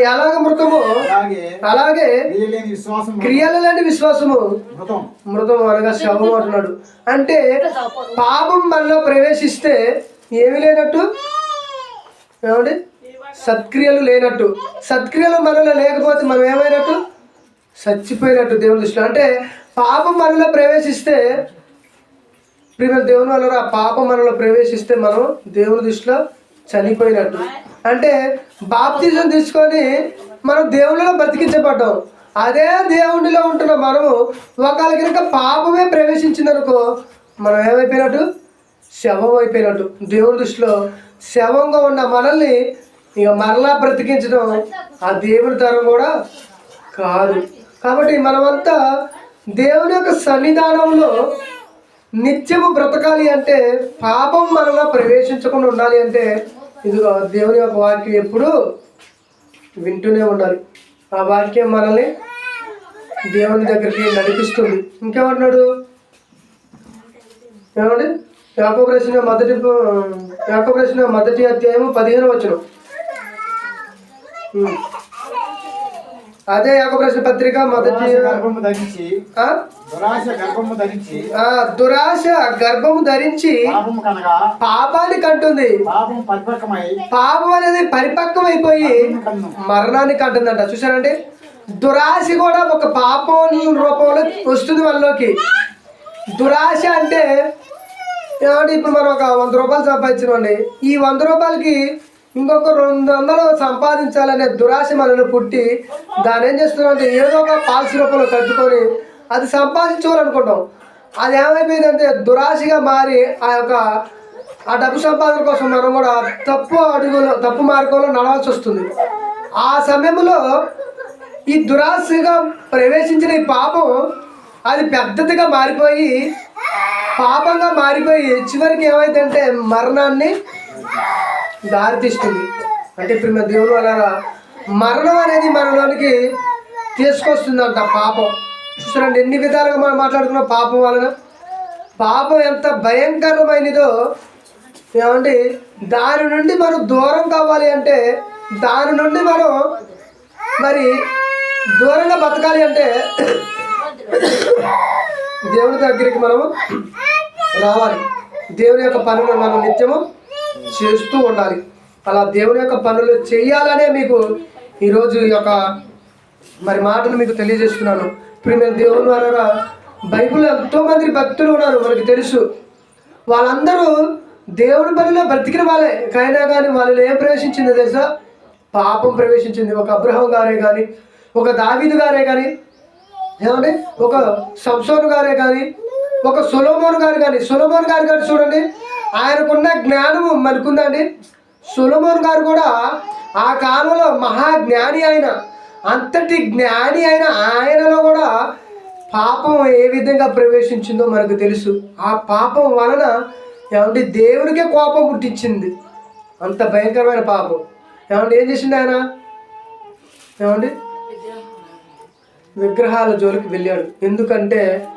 ఎలాగో మృతమో అలాగే క్రియలు లేని విశ్వాసము మృతం. అనగా శవం అంటున్నాడు. అంటే పాపం మనలో ప్రవేశిస్తే ఏమి లేనట్టు? ఏమండి? సత్క్రియలు లేనట్టు. సత్క్రియలు మనలో లేకపోతే మనం ఏమైనట్టు? చచ్చిపోయినట్టు దేవుని దృష్టిలో. అంటే పాపం మనలో ప్రవేశిస్తే ప్రియ దేవుని వల్ల ఆ పాపం మనలో ప్రవేశిస్తే మనం దేవుని దృష్టిలో చనిపోయినట్టు. అంటే బాప్తిజం తీసుకొని మనం దేవునిలో బ్రతికించబడ్డాం. అదే దేవుడిలో ఉంటున్న మనము ఒకళ్ళ కనుక పాపమే ప్రవేశించిందనుకో మనం ఏమైపోయినట్టు? శవం అయిపోయినట్టు. దేవుడి దృష్టిలో శవంగా ఉన్న మనల్ని ఇక మరలా బ్రతికించడం ఆ దేవుడి తరం కూడా కాదు. కాబట్టి మనమంతా దేవుని యొక్క సన్నిధానంలో నిత్యము బ్రతకాలి అంటే పాపం మనలో ప్రవేశించకుండా ఉండాలి అంటే ఇదిగో దేవుని యొక్క వాక్యం ఎప్పుడు వింటూనే ఉండాలి. ఆ వాక్యం మనల్ని దేవుని దగ్గరికి నడిపిస్తుంది. ఇంకేమంటున్నాడు? ఏమండి? యాకో ప్రశ్న మొదటి యాకో ప్రశ్న మొదటి అధ్యాయము పదిహేను వచ్చిన అదే యాకో ప్రశ్న పత్రిక మొదటి దురాశ గర్భము ధరించి ఆ? దురాశ గర్భము ధరించి ఆ, దురాశ గర్భము ధరించి పాపము కనగా పాపాన్ని కంటుంది. పాపం అనేది పరిపక్వం అయిపోయి కన్ను. మరణానికి అంటుందంట చూసారంటే దురాశ కూడా ఒక పాపం రూపంలో వస్తుంది వాళ్ళలోకి దురాశ అంటే ఏమంటే ఇప్పుడు మనం ఒక వంద రూపాయలు సంపాదించినండి. ఈ వంద రూపాయలకి ఇంకొక రెండు వందలు సంపాదించాలనే దురాశ మనలో పుట్టి దాన్ని ఏం చేస్తున్నామంటే ఏదో ఒక పాలసీ రూపంలో కట్టుకొని అది సంపాదించుకోవాలనుకుంటాం. అది ఏమైపోయిందంటే దురాశగా మారి ఆ యొక్క ఆ డబ్బు సంపాదన కోసం మనం కూడా తప్పు అడుగులో తప్పు మార్గంలో నడవాల్సి వస్తుంది. ఆ సమయంలో ఈ దురాశగా ప్రవేశించిన ఈ పాపం అది పెద్దదిగా మారిపోయి పాపంగా మారిపోయి చివరికి ఏమైందంటే మరణాన్ని దారితీస్తుంది. అంటే ఇప్పుడు మన దేవుని వల్ల మరణం అనేది మనలోనికి తీసుకొస్తుందంట పాపం. చూసారండి ఎన్ని విధాలుగా మనం మాట్లాడుకున్న పాపం వలన? పాపం ఎంత భయంకరమైనదో ఏమండి దాని నుండి మనం దూరం కావాలి అంటే దాని నుండి మనం మరి దూరంగా బతకాలి అంటే దేవుని దగ్గరికి మనము రావాలి. దేవుని యొక్క పనులు మనం నిత్యము చేస్తూ ఉండాలి. అలా దేవుని యొక్క పనులు చేయాలనే మీకు ఈరోజు ఈ యొక్క మరి మాటలు మీకు తెలియజేస్తున్నాను. ఇప్పుడు నేను దేవుని ద్వారా బైబిల్ ఎంతో మంది భక్తులు ఉన్నారు మనకి తెలుసు. వాళ్ళందరూ దేవుని పనిలో బ్రతికిన వాళ్ళే. కైనా కానీ వాళ్ళలో ఏం ప్రవేశించింది తెలుసా? పాపం ప్రవేశించింది. ఒక అబ్రహం గారే కానీ ఒక దావీదు గారే కానీ ఏమండి? ఒక సంసోన్ గారే కానీ ఒక సులోమోన్ గారు కానీ సులోమోన్ గారు కానీ చూడండి. ఆయనకున్న జ్ఞానము మనకుందండి. సులమోన్ గారు కూడా ఆ కాలంలో మహాజ్ఞాని ఆయన. అంతటి జ్ఞాని అయిన ఆయనలో కూడా పాపం ఏ విధంగా ప్రవేశించిందో మనకు తెలుసు. ఆ పాపం వలన ఏమంటే దేవునికే కోపం పుట్టించింది. అంత భయంకరమైన పాపం. ఏమంటే ఏం చేసిండు ఆయన? ఏమండి? విగ్రహాల జోలికి వెళ్ళాడు. ఎందుకంటే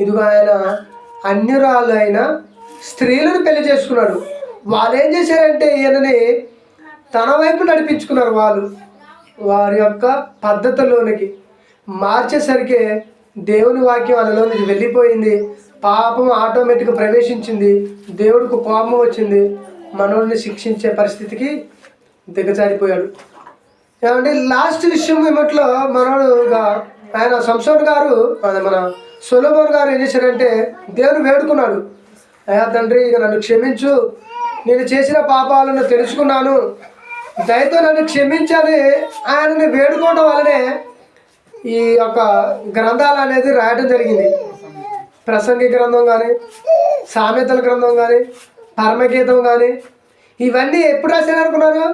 ఇదిగో ఆయన అన్యురాలు అయిన స్త్రీలను పెళ్ళి చేసుకున్నాడు. వాళ్ళు ఏం చేశారంటే ఈయనని తన వైపు నడిపించుకున్నారు వాళ్ళు. వారి యొక్క పద్ధతిలోనికి మార్చేసరికి దేవుని వాక్యం వాళ్ళలో నుంచి వెళ్ళిపోయింది. పాపం ఆటోమేటిక్గా ప్రవేశించింది. దేవుడికి కోపం వచ్చింది. మనోడిని శిక్షించే పరిస్థితికి దిగజారిపోయాడు. ఏమంటే లాస్ట్ విషయం ఏమట్లో మనోడుగా ఆయన సంసోన్ గారు మన సొలమోన్ గారు ఏం చేశారంటే దేవుని వేడుకున్నాడు. అయ్యా తండ్రి ఇక నన్ను క్షమించు. నేను చేసిన పాపాలను తెలుసుకున్నాను. దయతో నన్ను క్షమించాలి ఆయనని వేడుకోవడం వల్లనే ఈ యొక్క గ్రంథాలు అనేది రాయడం జరిగింది. ప్రసంగి గ్రంథం కానీ సామెతల గ్రంథం కానీ పరమగీతం కానీ ఇవన్నీ ఎప్పుడు రాశారు అనుకున్నారు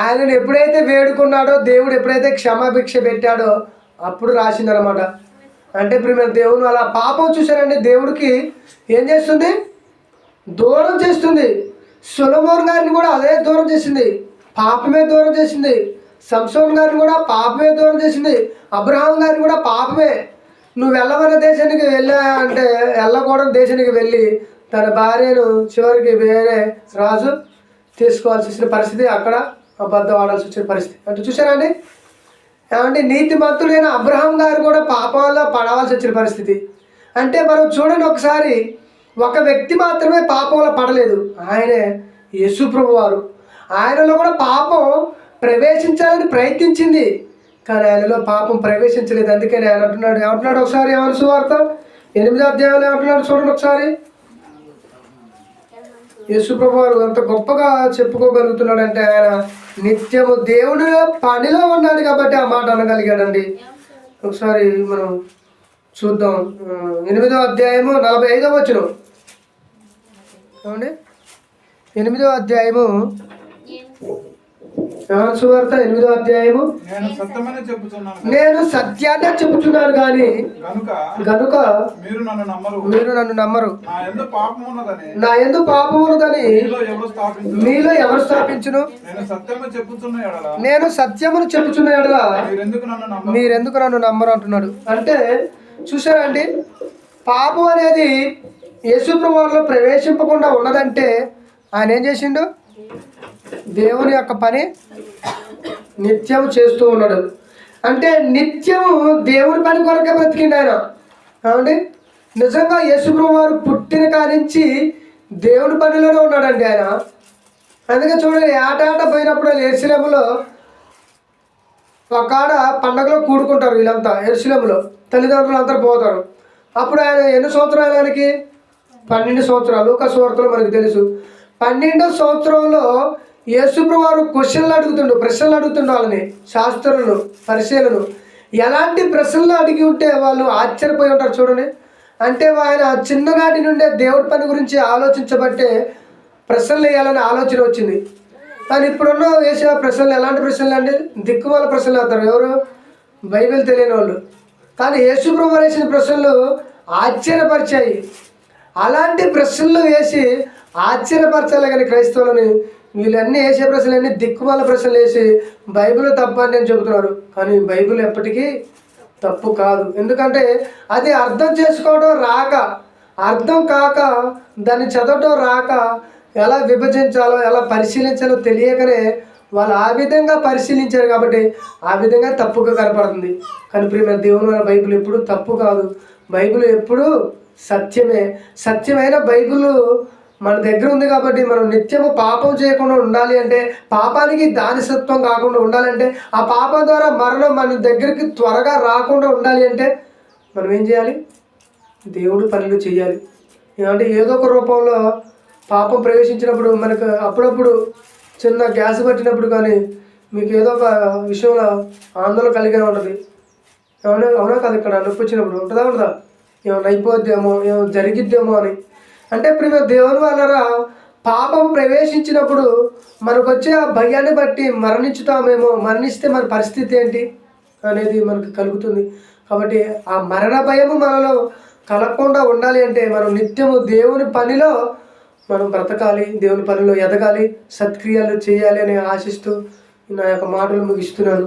ఆయనను ఎప్పుడైతే వేడుకున్నాడో దేవుడు ఎప్పుడైతే క్షమాభిక్ష పెట్టాడో అప్పుడు రాసిందనమాట అంటే ఇప్పుడు మేము దేవుని అలా పాపం చూశారంటే దేవుడికి ఏం చేస్తుంది? దూరం చేస్తుంది. సులమోన్ గారిని కూడా అదే దూరం చేసింది. పాపమే దూరం చేసింది. సంసోన్ గారిని కూడా పాపమే దూరం చేసింది. అబ్రహాం గారిని కూడా పాపమే. నువ్వు వెళ్ళవన్న దేశానికి వెళ్ళా అంటే వెళ్ళకూడని దేశానికి వెళ్ళి తన భార్యను చివరికి వేరే రాజు తీసుకోవాల్సి వచ్చిన పరిస్థితి అక్కడ అబద్ధం ఆడాల్సి వచ్చిన పరిస్థితి. అంటే చూసారండి ఏమంటే నీతిమంతుడైన అబ్రహాం గారు కూడా పాప పడవలసి వచ్చిన పరిస్థితి. అంటే మనం చూడండి ఒకసారి ఒక వ్యక్తి మాత్రమే పాపంలో పడలేదు. ఆయనే యేసు వారు ఆయనలో కూడా పాపం ప్రవేశించాలని ప్రయత్నించింది. కానీ ఆయనలో పాపం ప్రవేశించలేదు. అందుకని ఆయన అంటున్నాడు ఏమంటున్నాడు ఒకసారి ఏమని సువార్త? ఎనిమిదో అధ్యాయంలో ఏమంటున్నాడు చూడండి ఒకసారి. యేసుప్రభు వారు అంత గొప్పగా చెప్పుకోగలుగుతున్నాడంటే ఆయన నిత్యము దేవుని పనిలో ఉన్నాడు కాబట్టి ఆ మాట అనగలిగాడండి. ఒకసారి మనం చూద్దాం. ఎనిమిదో అధ్యాయము నలభై ఐదో వచ్చిన ఏమండి? ఎనిమిదో అధ్యాయము. సువార్త ఎనిమిదో అధ్యాయము. నేను సత్యాన్ని చెబుతున్నాను కానీ కనుక గనుక మీరు నన్ను నమ్మరు. నా ఎందు పాపం ఉన్నదని మీలో ఎవరు స్థాపించును? నేను సత్యమును చెప్పుచున్న ఎడల నమ్మరు? మీరెందుకు నన్ను నమ్మరు అంటున్నాడు. అంటే చూసారా అండి? పాపం అనేది యేసుప్రభువులో ప్రవేశింపకుండా ఉన్నదంటే ఆయన ఏం చేసిండు? దేవుని యొక్క పని నిత్యం చేస్తూ ఉన్నాడు. అంటే నిత్యము దేవుని పని కొరకే బ్రతికిండు ఆయన. ఏమండి నిజంగా యేసుప్రభు వారు పుట్టిన కానించి దేవుని పనిలోనే ఉన్నాడండి ఆయన. అందుకే చూడండి ఆట ఆట పోయినప్పుడు ఎరుసలేములో ఒక ఆడ పండగలో కూడుకుంటారు వీళ్ళంతా ఎరుశలంలో తల్లిదండ్రులు అంతా పోతారు. అప్పుడు ఆయన ఎన్ని సంవత్సరాలు ఆయనకి? పన్నెండు సంవత్సరాలు. ఒక సంవత్సరం మనకు తెలుసు. పన్నెండో సంవత్సరంలో యేసుప్రభు వారు క్వశ్చన్లు అడుగుతుండు ప్రశ్నలు అడుగుతుండు వాళ్ళని శాస్త్రులను పరిశీలను ఎలాంటి ప్రశ్నలు అడిగి ఉంటే వాళ్ళు ఆశ్చర్యపోయి ఉంటారు చూడండి. అంటే ఆయన చిన్ననాటి నుండే దేవుడి పని గురించి ఆలోచించబట్టే ప్రశ్నలు వేయాలనే ఆలోచన వచ్చింది. కానీ ఇప్పుడున్న వేసే ప్రశ్నలు ఎలాంటి ప్రశ్నలు అండి? దిక్కుమాల ప్రశ్నలు అవుతారు ఎవరు? బైబిల్ తెలియని వాళ్ళు కానీ యేసుప్రభు వేసిన ప్రశ్నలు ఆశ్చర్యపరిచాయి. అలాంటి ప్రశ్నలు వేసి ఆశ్చర్యపరచాలి కానీ క్రైస్తవులని వీళ్ళన్నీ వేసే ప్రశ్నలన్నీ దిక్కుమాల ప్రశ్నలు వేసి బైబిల్ తప్ప అని నేను చెబుతున్నారు. కానీ బైబిల్ ఎప్పటికీ తప్పు కాదు. ఎందుకంటే అది అర్థం చేసుకోవడం రాక అర్థం కాక దాన్ని చదవటం రాక ఎలా విభజించాలో ఎలా పరిశీలించాలో తెలియకనే వాళ్ళు ఆ విధంగా పరిశీలించారు కాబట్టి ఆ విధంగా తప్పుగా కనపడుతుంది. కానీ ప్రియమైన దేవుని వల్ల బైబిల్ ఎప్పుడు తప్పు కాదు. బైబిల్ ఎప్పుడు సత్యమే. సత్యమైన బైబిల్ మన దగ్గర ఉంది కాబట్టి మనం నిత్యము పాపం చేయకుండా ఉండాలి అంటే పాపానికి దానిసత్వం కాకుండా ఉండాలంటే ఆ పాపం ద్వారా మరణం మన దగ్గరికి త్వరగా రాకుండా ఉండాలి అంటే మనం ఏం చేయాలి? దేవుడు పనులు చేయాలి. ఏమంటే ఏదో ఒక రూపంలో పాపం ప్రవేశించినప్పుడు మనకు అప్పుడప్పుడు చిన్న గ్యాస్ పట్టినప్పుడు కానీ మీకు ఏదో ఒక విషయంలో ఆందోళన కలిగే ఉంటుంది. ఏమన్నా అవునా కదా ఇక్కడ నొప్పి వచ్చినప్పుడు? ఉంటుందా ఉంటుందా? ఏమైనా అయిపోద్దేమో ఏమో జరిగిద్దేమో అని. అంటే ప్రియ దేవుని వలన పాపం ప్రవేశించినప్పుడు మనకు వచ్చే ఆ భయాన్ని బట్టి మరణించుతామేమో మరణిస్తే మన పరిస్థితి ఏంటి అనేది మనకు కలుగుతుంది. కాబట్టి ఆ మరణ భయము మనలో కలగకుండా ఉండాలి అంటే మనం నిత్యము దేవుని పనిలో మనం బ్రతకాలి దేవుని పనిలో ఎదగాలి సత్క్రియలు చేయాలి అని ఆశిస్తూ నా యొక్క మాటలు ముగిస్తున్నాను.